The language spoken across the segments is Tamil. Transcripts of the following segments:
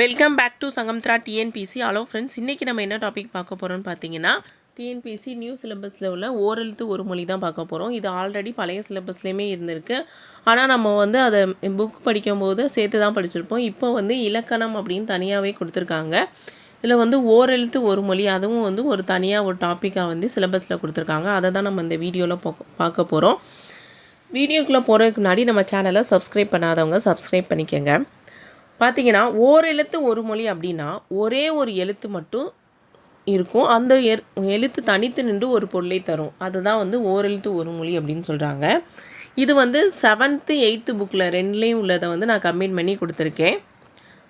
Welcome back to Sangamitra TNPSC hello friends இன்றைக்கி நம்ம என்ன டாபிக் பார்க்க போகிறோம்னு பார்த்தீங்கன்னா டிஎன்பிசி நியூ சிலபஸில் உள்ள ஓரெழுத்து ஒரு மொழி தான் பார்க்க போகிறோம் இது ஆல்ரெடி பழைய சிலபஸ்லேயுமே இருந்திருக்கு. ஆனால் நம்ம வந்து அதை புக் படிக்கும்போது சேர்த்து தான் படிச்சிருப்போம். இப்போ வந்து இலக்கணம் அப்படின்னு தனியாகவே கொடுத்துருக்காங்க. இதில் வந்து ஓரெழுத்து ஒரு மொழி அதுவும் வந்து ஒரு தனியாக ஒரு டாப்பிக்காக வந்து சிலபஸில் கொடுத்துருக்காங்க. அதை தான் நம்ம இந்த வீடியோவில் பார்க்க போகிறோம் வீடியோக்குள்ளே போகிறதுக்கு முன்னாடி நம்ம சேனலை சப்ஸ்கிரைப் பண்ணாதவங்க சப்ஸ்கிரைப் பண்ணிக்கோங்க. பார்த்தீங்கன்னா ஓர் எழுத்து ஒரு மொழி அப்படின்னா ஒரே ஒரு எழுத்து மட்டும் இருக்கும். அந்த எழுத்து தனித்து நின்று ஒரு பொருளை தரும். அதுதான் வந்து ஓரெழுத்து ஒரு மொழி அப்படின்னு சொல்கிறாங்க இது வந்து செவன்த்து எயித்து புக்கில் ரெண்டுலேயும் உள்ளதை வந்து நான் கம்பைன் பண்ணி கொடுத்துருக்கேன்.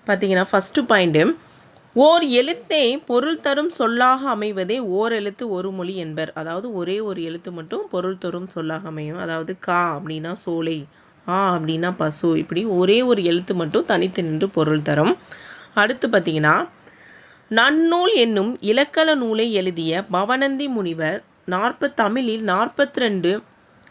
பார்த்தீங்கன்னா ஃபஸ்ட்டு பாயிண்ட்டு ஓர் எழுத்தே பொருள் தரும் சொல்லாக அமைவதே ஓர் எழுத்து ஒரு மொழி என்பர். அதாவது ஒரே ஒரு எழுத்து மட்டும் பொருள் தரும் சொல்லாக அமையும். அதாவது கா அப்படின்னா சோலை. ஆ அப்படின்னா பசு. இப்படி ஒரே ஒரு எழுத்து மட்டும் தனித்து நின்று பொருள் தரும். அடுத்து பார்த்தீங்கன்னா நன்னூல் என்னும் இலக்கண நூலை எழுதிய பவனந்தி முனிவர் நாற்பத் தமிழில் நாற்பத்தி ரெண்டு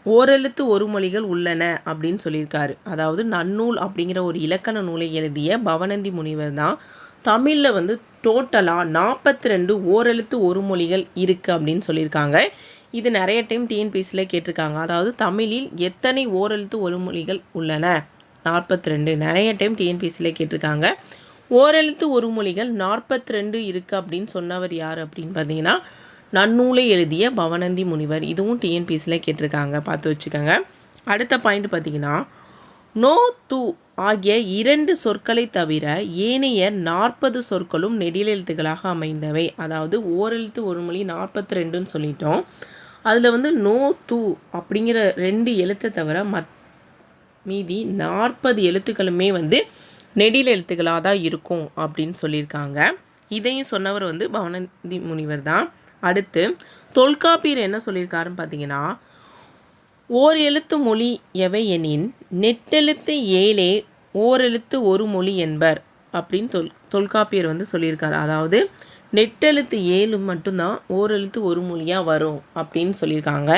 ஓரெழுத்து ஒரு மொழிகள் உள்ளன அப்படின்னு சொல்லியிருக்காரு. அதாவது நன்னூல் அப்படிங்கிற ஒரு இலக்கண நூலை எழுதிய பவனந்தி முனிவர் தான் தமிழில் வந்து டோட்டலாக நாற்பத்தி ரெண்டு ஓரெழுத்து ஒரு மொழிகள் இருக்குது அப்படின்னு சொல்லியிருக்காங்க. இது நிறைய டைம் டிஎன்பிசியில் கேட்டிருக்காங்க. அதாவது தமிழில் எத்தனை ஓரெழுத்து ஒருமொழிகள் உள்ளன? நாற்பத்தி ரெண்டு நிறைய டைம் டிஎன்பிசியில் கேட்டிருக்காங்க. ஓரெழுத்து ஒரு மொழிகள் நாற்பத்தி ரெண்டு இருக்குது அப்படின்னு சொன்னவர் யார் அப்படின்னு பார்த்தீங்கன்னா நன்னூலை எழுதிய பவனந்தி முனிவர். இதுவும் டிஎன்பிசியில் கேட்டிருக்காங்க. பார்த்து வச்சுக்கோங்க. அடுத்த பாயிண்ட் பார்த்தீங்கன்னா நோ து ஆகிய இரண்டு சொற்களை தவிர ஏனைய நாற்பது சொற்களும் நெடிலெழுத்துக்களாக அமைந்தவை. அதாவது ஓரெழுத்து ஒரு மொழி நாற்பத்தி ரெண்டுன்னு சொல்லிட்டோம். அதில் வந்து நோ தூ அப்படிங்கிற ரெண்டு எழுத்தை தவிர மத் மீதி நாற்பது எழுத்துக்களுமே வந்து நெடில் எழுத்துக்களாக தான் இருக்கும் அப்படின்னு சொல்லியிருக்காங்க. இதையும் சொன்னவர் வந்து பவனந்தி முனிவர் தான். அடுத்து தொல்காப்பியர் என்ன சொல்லியிருக்காருன்னு பார்த்தீங்கன்னா ஓர் எழுத்து மொழி எவை எனின் நெட்டெழுத்து ஏழே ஓரெழுத்து ஒரு மொழி என்பர் அப்படின்னு தொல் தொல்காப்பியர் வந்து சொல்லியிருக்காரு. அதாவது நெட்டெழுத்து ஏழு மட்டும்தான் ஓரெழுத்து ஒரு மொழியாக வரும் அப்படின்னு சொல்லியிருக்காங்க.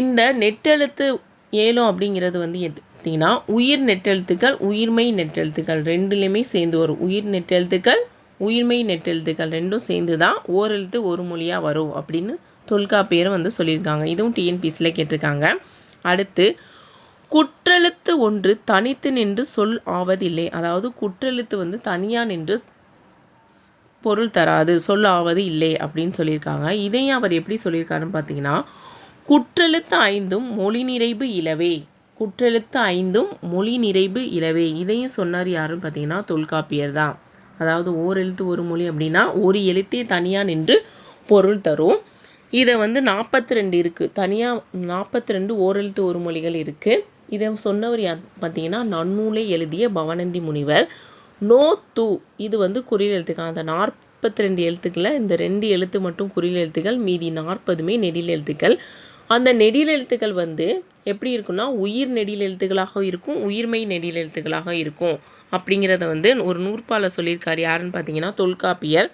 இந்த நெட்டெழுத்து ஏழும் அப்படிங்கிறது வந்து எடுத்திங்கன்னா உயிர் நெட்டெழுத்துக்கள் உயிர்மெய் நெட்டெழுத்துக்கள் ரெண்டுலேயுமே சேர்ந்து வரும். உயிர் நெட்டெழுத்துக்கள் உயிர்மெய் நெட்டெழுத்துக்கள் ரெண்டும் சேர்ந்து தான் ஓரெழுத்து ஒரு மொழியாக வரும் அப்படின்னு தொல்காப்பியர் வந்து சொல்லியிருக்காங்க. இதுவும் டிஎன்பிசியில் கேட்டிருக்காங்க. அடுத்து குற்றெழுத்து ஒன்று தனித்து நின்று சொல் ஆவதில்லை. அதாவது குற்றெழுத்து வந்து தனியாக நின்று பொருள் தராது சொல்லாவது ஆவது இல்லை அப்படின்னு சொல்லியிருக்காங்க. இதையும் அவர் எப்படி சொல்லியிருக்காருன்னு பார்த்தீங்கன்னா குற்றெழுத்து ஐந்தும் மொழி நிறைவு இலவே. குற்றெழுத்து ஐந்தும் மொழி நிறைவு இலவே. இதையும் சொன்னார் யாருன்னு பார்த்தீங்கன்னா தொல்காப்பியர் தான். அதாவது ஓர் எழுத்து ஒரு மொழி அப்படின்னா ஒரு எழுத்தே தனியாக நின்று பொருள் தரும். இதை வந்து நாற்பத்தி ரெண்டு இருக்குது தனியாக நாற்பத்தி ரெண்டு ஓரெழுத்து ஒரு மொழிகள் இருக்குது இதை சொன்னவர் யார் பார்த்தீங்கன்னா நன்னூலை எழுதிய பவனந்தி முனிவர். நோ தூ. இது வந்து குறியில் எழுத்துக்கள். அந்த நாற்பத்தி ரெண்டு எழுத்துக்களில் இந்த ரெண்டு எழுத்து மட்டும் குறியில் எழுத்துக்கள் மீதி நாற்பதுமே நெடில் எழுத்துக்கள். அந்த நெடில் எழுத்துக்கள் வந்து எப்படி இருக்குன்னா உயிர் நெடில் எழுத்துக்களாக இருக்கும் உயிர்மெய் நெடில் எழுத்துக்களாக இருக்கும். அப்படிங்கிறத வந்து ஒரு நூற்பால சொல்லியிருக்கார் யாருன்னு பார்த்தீங்கன்னா தொல்காப்பியர்.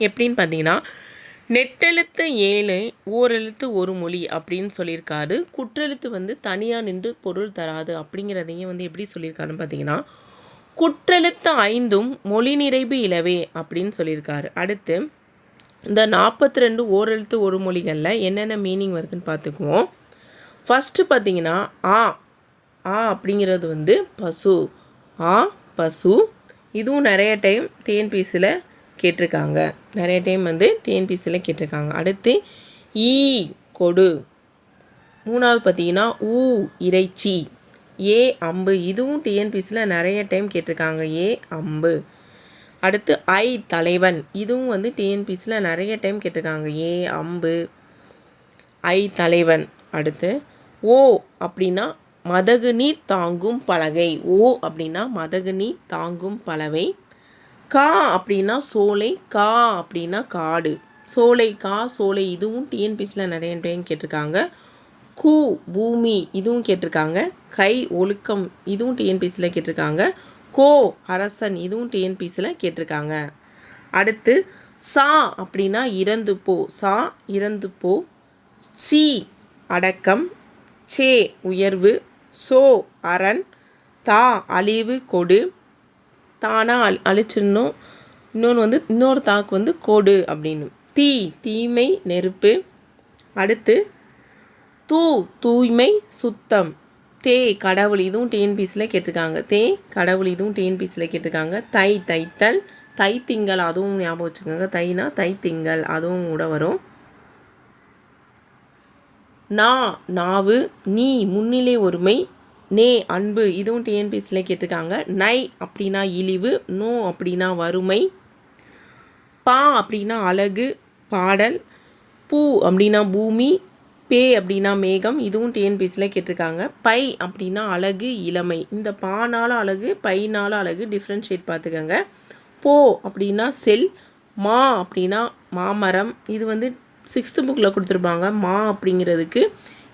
எப்படின்னு பார்த்தீங்கன்னா நெட்டெழுத்து ஏழு ஓரெழுத்து ஒரு மொழி அப்படின்னு சொல்லியிருக்காரு. குற்றெழுத்து வந்து தனியாக நின்று பொருள் தராது அப்படிங்கிறதையும் வந்து எப்படி சொல்லியிருக்காருன்னு பார்த்தீங்கன்னா குற்றெழுத்து ஐந்தும் மொழி நிறைவு இலவே அப்படின்னு சொல்லியிருக்காரு. அடுத்து இந்த நாற்பத்தி ரெண்டு ஓரெழுத்து ஒரு மொழிகளில் என்னென்ன மீனிங் வருதுன்னு பார்த்துக்குவோம். ஃபஸ்ட்டு பார்த்தீங்கன்னா ஆ ஆ அப்படிங்கிறது வந்து பசு ஆ பசு. இதுவும் நிறைய டைம் டிஎன்பிசியில் கேட்டிருக்காங்க. நிறைய டைம் வந்து டிஎன்பிசியில் கேட்டிருக்காங்க. அடுத்து ஈ கொடு. மூணாவது பார்த்தீங்கன்னா ஊ இறைச்சி. ஏ அம்பு. இதுவும் டிஎன்பிசியில் நிறைய டைம் கேட்டிருக்காங்க. ஏ அம்பு. அடுத்து ஐ தலைவன். இதுவும் வந்து டிஎன்பிசியில் நிறைய டைம் கேட்டிருக்காங்க. ஏ அம்பு. ஐ தலைவன். அடுத்து ஓ அப்படின்னா மதகு நீர் தாங்கும் பலகை. ஓ அப்படின்னா மதகு நீர் தாங்கும் பலவை கா அப்படின்னா சோலை. கா அப்படின்னா காடு. சோலை கா சோலை. இதுவும் டிஎன்பிசியில் நிறைய டைம் கேட்டிருக்காங்க. கூ பூமி. இதுவும் கேட்டிருக்காங்க. கை ஒழுக்கம் இதுவும் டிஎன்பிசியில் கேட்டிருக்காங்க. கோ அரசன் இதுவும் டிஎன்பிசியில் கேட்டிருக்காங்க. அடுத்து சா அப்படின்னா இறந்து போ. சா இறந்து போ. சி அடக்கம். சே உயர்வு. சோ அரண். தா அழிவு கொடு. தானா அழி அழிச்சிடணும். இன்னொன்று வந்து இன்னொரு தாக்கு வந்து கொடு அப்படின்னு. தீ தீமை நெருப்பு. அடுத்து தூ தூய்மை சுத்தம். தே கடவுள் இதுவும் டிஎன்பிசியில் கேட்டிருக்காங்க. தே கடவுள் இதுவும் டிஎன்பிசியில் கேட்டிருக்காங்க. தை தைத்தல் தை திங்கள் அதுவும் ஞாபகம் வச்சுக்கோங்க. தைனா தை திங்கள் அதுவும் கூட வரும். நா நாவு நீ முன்னிலை ஒருமை நே அன்பு இதுவும் டிஎன்பிசியில் கேட்டிருக்காங்க. நை அப்படின்னா இழிவு நோ அப்படின்னா வறுமை பா அப்படின்னா அழகு பாடல் பூ அப்படின்னா பூமி பே அப்படின்னா மேகம் இதுவும் டிஎன்பிசியில் கேட்டிருக்காங்க. பை அப்படின்னா அழகு இளமை. இந்த பானால அழகு பைனால அழகு டிஃப்ரென்ஷியேட் பார்த்துக்கோங்க. போ அப்படின்னா செல் மா அப்படின்னா மாமரம். இது வந்து சிக்ஸ்த்து புக்கில் கொடுத்துருப்பாங்க. மா அப்படிங்கிறதுக்கு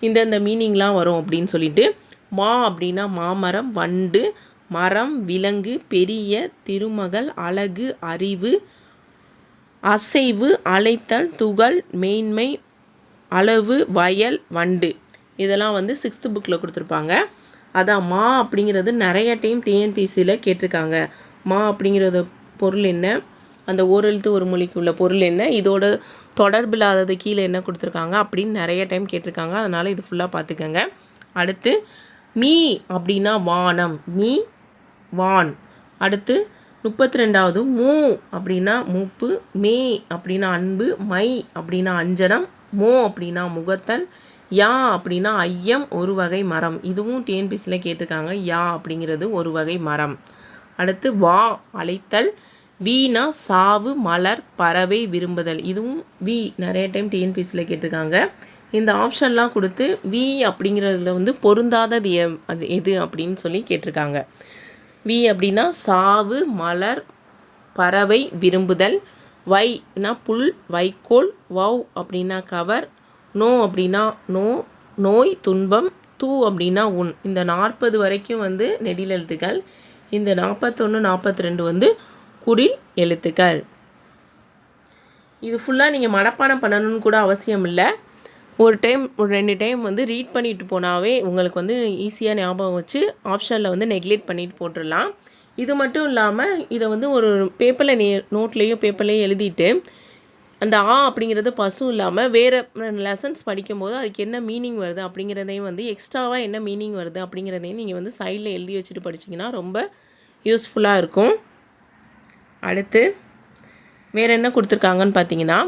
இந்தந்த மீனிங்லாம் வரும் அப்படின்னு சொல்லிட்டு. மா அப்படின்னா மாமரம் வண்டு மரம் விலங்கு பெரிய திருமகள் அழகு அறிவு அசைவு அழைத்தல் துகள் மேன்மை அளவு வயல் வண்டு. இதெல்லாம் வந்து சிக்ஸ்த்து புக்கில் கொடுத்துருப்பாங்க. அதான் மா அப்படிங்கிறது நிறைய டைம் டிஎன்பிசியில் கேட்டிருக்காங்க. மா அப்படிங்கிறது பொருள் என்ன? அந்த ஓரெழுத்து ஒரு மொழிக்கு உள்ள பொருள் என்ன? இதோட தொடர்பில்லாதது கீழே என்ன கொடுத்துருக்காங்க? அப்படின்னு நிறைய டைம் கேட்டிருக்காங்க. அதனால் இது ஃபுல்லாக பார்த்துக்கோங்க. அடுத்து மீ அப்படின்னா வானம். மீ வான். அடுத்து முப்பத்தி ரெண்டாவது மூ அப்படின்னா மூப்பு மே அப்படின்னா அன்பு மை அப்படின்னா அஞ்சனம் மோ அப்படின்னா முகத்தல் யா அப்படின்னா ஐயம் ஒரு வகை மரம். இதுவும் டிஎன்பிசியில் கேட்டிருக்காங்க. யா அப்படிங்கிறது ஒரு வகை மரம். அடுத்து வா அழைத்தல் வீணா சாவு மலர் பறவை விரும்புதல். இதுவும் வி நிறைய டைம் டிஎன்பிசியில் கேட்டிருக்காங்க. இந்த ஆப்ஷன்லாம் கொடுத்து வி அப்படிங்கிறதுல வந்து பொருந்தாதது அது எது அப்படின்னு சொல்லி கேட்டிருக்காங்க. வி அப்படின்னா சாவு மலர் பறவை விரும்புதல். வைனா புல் வைக்கோல் வவ் அப்படின்னா கவர் நோ அப்படின்னா நோ நோய் துன்பம் தூ அப்படின்னா உன். இந்த நாற்பது வரைக்கும் வந்து நெடில் எழுத்துக்கள். இந்த நாற்பத்தொன்று நாற்பத்தி ரெண்டு வந்து குறில் எழுத்துக்கள். இது ஃபுல்லாக நீங்கள் மனப்பாடம் பண்ணணும்னு கூட அவசியம் இல்லை. ஒரு டைம் ஒரு ரெண்டு டைம் வந்து ரீட் பண்ணிட்டு போனாவே உங்களுக்கு வந்து ஈஸியாக ஞாபகம் வச்சு ஆப்ஷனில் வந்து நெக்லெக்ட் பண்ணிட்டு போட்டுடலாம் இது மட்டும் இல்லாமல் இதை வந்து ஒரு பேப்பரில் நே நோட்லேயோ பேப்பர்லேயோ எழுதிட்டு அந்த ஆ அப்படிங்கிறது பசும் இல்லாமல் வேறு லெசன்ஸ் படிக்கும்போது அதுக்கு என்ன மீனிங் வருது அப்படிங்கிறதையும் வந்து எக்ஸ்ட்ராவாக என்ன மீனிங் வருது அப்படிங்கிறதையும் நீங்கள் வந்து சைடில் எழுதி வச்சுட்டு படிச்சிங்கன்னா ரொம்ப யூஸ்ஃபுல்லாக இருக்கும். அடுத்து வேறு என்ன கொடுத்துருக்காங்கன்னு பார்த்தீங்கன்னா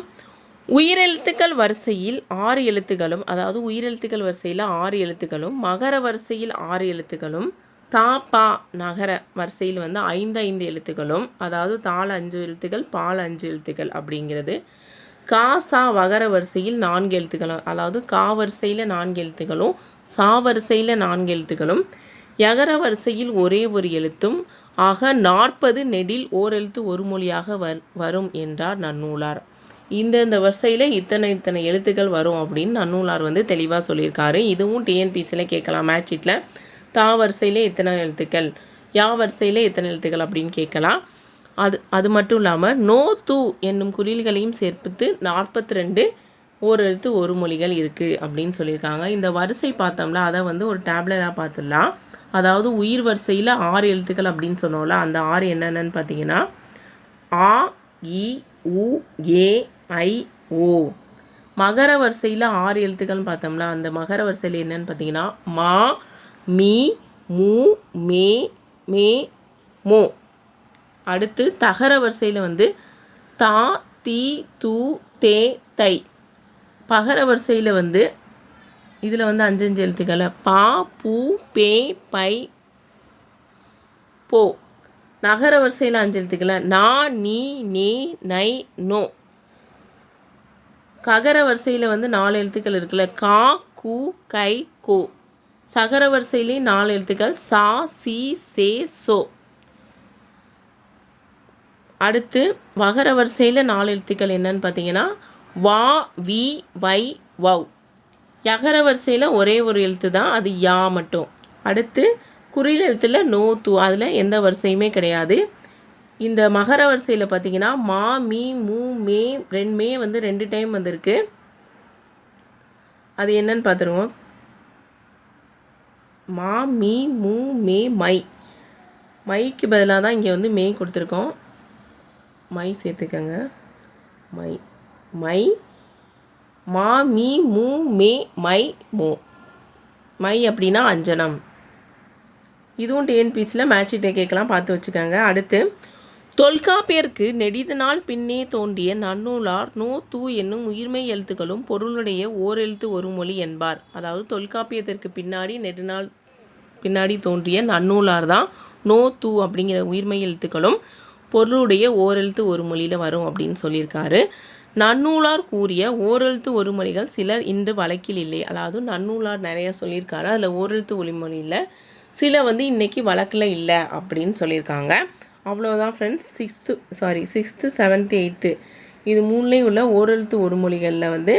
உயிரெழுத்துக்கள் வரிசையில் ஆறு எழுத்துக்களும் அதாவது உயிரெழுத்துக்கள் வரிசையில் ஆறு எழுத்துக்களும் மகர வரிசையில் ஆறு எழுத்துக்களும் தா பா நகர வரிசையில் வந்து ஐந்து ஐந்து எழுத்துக்களும் அதாவது தாள் அஞ்சு எழுத்துக்கள் பால் அஞ்சு எழுத்துக்கள் அப்படிங்கிறது. கா சா வகர வரிசையில் நான்கு எழுத்துக்களும் அதாவது கா வரிசையில் நான்கு எழுத்துக்களும் சா வரிசையில் நான்கு எழுத்துக்களும் யகர வரிசையில் ஒரே ஒரு எழுத்தும் ஆக நாற்பது நெடில் ஓரெழுத்து ஒரு மொழியாக வர் வரும் என்றார் நன்னூலார். இந்தந்த வரிசையில் இத்தனை இத்தனை எழுத்துக்கள் வரும் அப்படின்னு நன்னூலார் வந்து தெளிவாக சொல்லியிருக்காரு. இதுவும் டிஎன்பிசியில் கேட்கலாம் மேட்ச் ஷீட்டில் தா வரிசையில் எத்தனை எழுத்துக்கள் யா வரிசையில் எத்தனை எழுத்துக்கள் அப்படின்னு கேட்கலாம். அது அது மட்டும் இல்லாமல் நோ து என்னும் குறில்களையும் சேர்ப்பித்து நாற்பத்தி ரெண்டு ஓர் எழுத்து ஒரு மொழிகள் இருக்குது அப்படின்னு சொல்லியிருக்காங்க. இந்த வரிசை பார்த்தோம்ல அதை வந்து ஒரு டேப்லெட்டாக பார்த்துடலாம். அதாவது உயிர் வரிசையில் ஆறு எழுத்துக்கள் அப்படின்னு சொன்னோம்ல அந்த ஆறு என்னென்னு பார்த்தீங்கன்னா ஆ இ உ ஏ ஐ ஓ. மகர வரிசையில் ஆறு எழுத்துக்கள்னு பார்த்தோம்ல அந்த மகர வரிசையில் என்னென்னு பார்த்தீங்கன்னா மா மீ மூ மே மே மோ. அடுத்து தகர வரிசையில் வந்து தா தி தூ தே தை. பகர வரிசையில் வந்து இதில் வந்து அஞ்சு அஞ்சு எழுத்துக்களை. பா பூ பே பை போ. நகர வரிசையில் அஞ்சு எழுத்துக்களை. நா நீ நே நை நோ. ககர வரிசையில் வந்து நாலு எழுத்துக்கள் இருக்குல்ல. கா கு கை கோ. சகர வரிசையிலேயும் நாலு எழுத்துக்கள் சா சி சே சோ. அடுத்து வகர வரிசையில் நாலு எழுத்துக்கள் என்னன்னு பார்த்தீங்கன்னா வா வி வை வவ் யகர வரிசையில் ஒரே ஒரு எழுத்து தான் அது யா மட்டும். அடுத்து குறில் எழுத்தில் நோ து அதில் எந்த வரிசையுமே கிடையாது. இந்த மகர வரிசையில் பார்த்தீங்கன்னா மா மீ மூ மே ரெண்டு மே வந்து ரெண்டு டைம் வந்திருக்கு. அது என்னன்னு பார்த்துருவோம். மா மீ மூ மே மை. மைக்கு பதிலாக தான் இங்கே வந்து மெய் கொடுத்துருக்கோம். மை சேர்த்துக்கங்க. மை மை மா மீ மூ மே மை மோ. மை அப்படின்னா அஞ்சனம். இதுவும் டிஎன்பிசியில் மேட்ச் டே கேட்கலாம் பார்த்து வச்சுக்கோங்க. அடுத்து தொல்காப்பியருக்கு நெடித நாள் பின்னே தோன்றிய நன்னூலார் நோ தூ என்னும் உயிர்மை எழுத்துக்களும் பொருளுடைய ஓரெழுத்து ஒரு மொழி என்பார். அதாவது தொல்காப்பியத்திற்கு பின்னாடி நெடுநாள் பின்னாடி தோன்றிய நன்னூலார் தான் நோ தூ அப்படிங்கிற உயிர்மை எழுத்துக்களும் பொருளுடைய ஓரெழுத்து ஒரு மொழியில் வரும் அப்படின்னு சொல்லியிருக்காரு. நன்னூலார் கூறிய ஓரெழுத்து ஒரு மொழிகள் சிலர் இன்று வழக்கில் இல்லை. அதாவது நன்னூலார் நிறைய சொல்லியிருக்காரு. அதில் ஓரெழுத்து ஒளிமொழியில் சில வந்து இன்றைக்கி வழக்கில் இல்லை அப்படின்னு சொல்லியிருக்காங்க. அவ்வளோதான் friends sixth sorry sixth seventh eighth இது மூணுலேயும் உள்ள ஓரெழுத்து ஒரு மொழிகளில் வந்து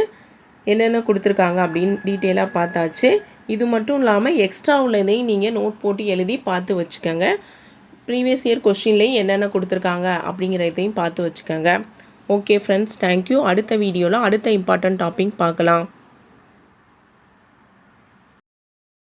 என்னென்ன கொடுத்துருக்காங்க அப்படின்னு டீட்டெயிலாக பார்த்தாச்சு. இது மட்டும் இல்லாமல் எக்ஸ்ட்ரா உள்ளதையும் நீங்கள் நோட் போட்டு எழுதி பார்த்து வச்சுக்கோங்க. ப்ரீவியஸ் இயர் கொஷின்லேயும் என்னென்ன கொடுத்துருக்காங்க அப்படிங்கிறதையும் பார்த்து வச்சுக்கோங்க. ஓகே ஃப்ரெண்ட்ஸ் தேங்க்யூ அடுத்த வீடியோவில் அடுத்த இம்பார்ட்டன்ட் டாபிக் பார்க்கலாம்.